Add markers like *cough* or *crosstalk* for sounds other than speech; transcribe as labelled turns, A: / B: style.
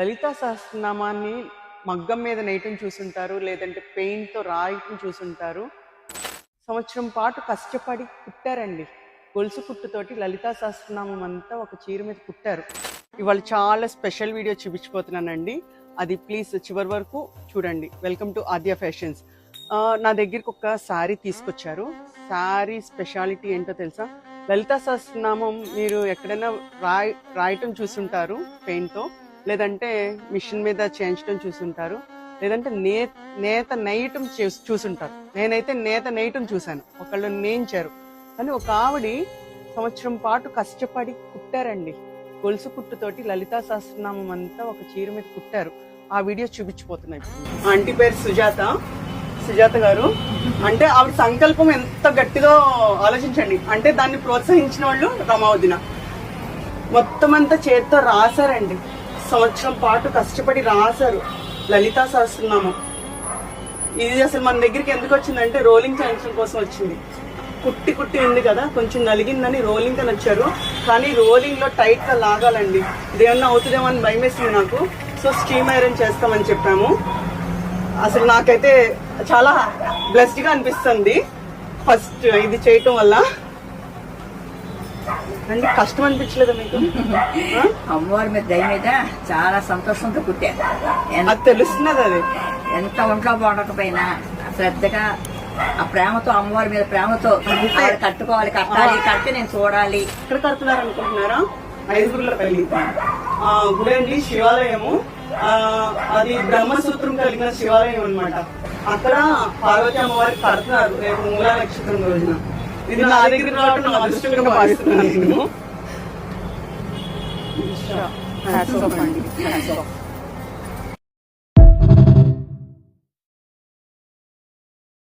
A: లలితా సహస్రనామాన్ని మగ్గం మీద నేయటం చూసుంటారు లేదంటే పెయింట్తో రాయటం చూసుంటారు. సంవత్సరం పాటు కష్టపడి కుట్టారండి. గొలుసు కుట్టుతోటి లలితా సహస్రనామం అంతా ఒక చీర మీద కుట్టారు. ఇవాళ చాలా స్పెషల్ వీడియో చూపించిపోతున్నానండి అది ప్లీజ్ చివరి వరకు చూడండి. Welcome to Aadya fashions. నా దగ్గరికి ఒక శారీ తీసుకొచ్చారు. శారీ స్పెషాలిటీ ఏంటో తెలుసా? లలితా సహస్రనామం మీరు ఎక్కడైనా రాయ రాయటం చూసుంటారు పెయింట్తో. లేదంటే మిషన్ మీద చేయించడం చూసుంటారు. లేదంటే నే నేత నేయటం చూసుంటారు. నేనైతే నేత నేయటం చూశాను. ఒకళ్ళు నేయించారు. కానీ ఒక ఆవిడ సంవత్సరం పాటు కష్టపడి కుట్టారండి. గొలుసు కుట్టుతోటి లలితా సహస్రనామం అంతా ఒక చీర మీద కుట్టారు. ఆ వీడియో చూపించిపోతున్నాయి. ఆంటీ పేరు సుజాత. సుజాత గారు. అంటే ఆవిడ సంకల్పం ఎంత గట్టిదో ఆలోచించండి. అంటే దాన్ని ప్రోత్సహించిన వాళ్ళు రమావదిన మొత్తం అంతా చేత్తో రాశారండి. సంవత్సరం పాటు కష్టపడి రాశారు. లలితా సహస్రనామం. ఇది అసలు మన దగ్గరికి ఎందుకు వచ్చిందంటే రోలింగ్ చేయించడం కోసం వచ్చింది. కుట్టి కుట్టి ఉంది కదా కొంచెం నలిగిందని రోలింగ్ అని వచ్చారు. కానీ రోలింగ్లో టైట్గా లాగాలండి. ఇదేమన్నా అవుతుందేమో అని భయం వేసింది నాకు. సో స్టీమ్ ఐరన్ చేస్తామని చెప్పాము. అసలు నాకైతే చాలా బ్లెస్డ్గా అనిపిస్తుంది. ఫస్ట్ ఇది చేయటం వల్ల. అంటే కష్టం అనిపించలేదా మీకు? *laughs*
B: అమ్మవారి మీద దయ మీద చాలా సంతోషంతో పుట్టాను
A: అది తెలుస్తున్నది అది.
B: ఎంత ఒంట్లో బాగోకపోయినా శ్రద్ధగా ఆ ప్రేమతో అమ్మవారి మీద ప్రేమతో కట్టుకోవాలి కట్టాలి కడితే నేను చూడాలి.
A: ఎక్కడ కడుతున్నారు అనుకుంటున్నారా ఐదుగురుల పెళ్ళి ఆ గుడి అండి శివాలయము. ఆ అది బ్రహ్మసూత్రం కలిగిన శివాలయం అన్నమాట. అక్కడ పార్వతి అమ్మవారి కడుతున్నారు రేపు మూలా నక్షత్రం రోజున. ఇది నా దగ్గర రావడం నా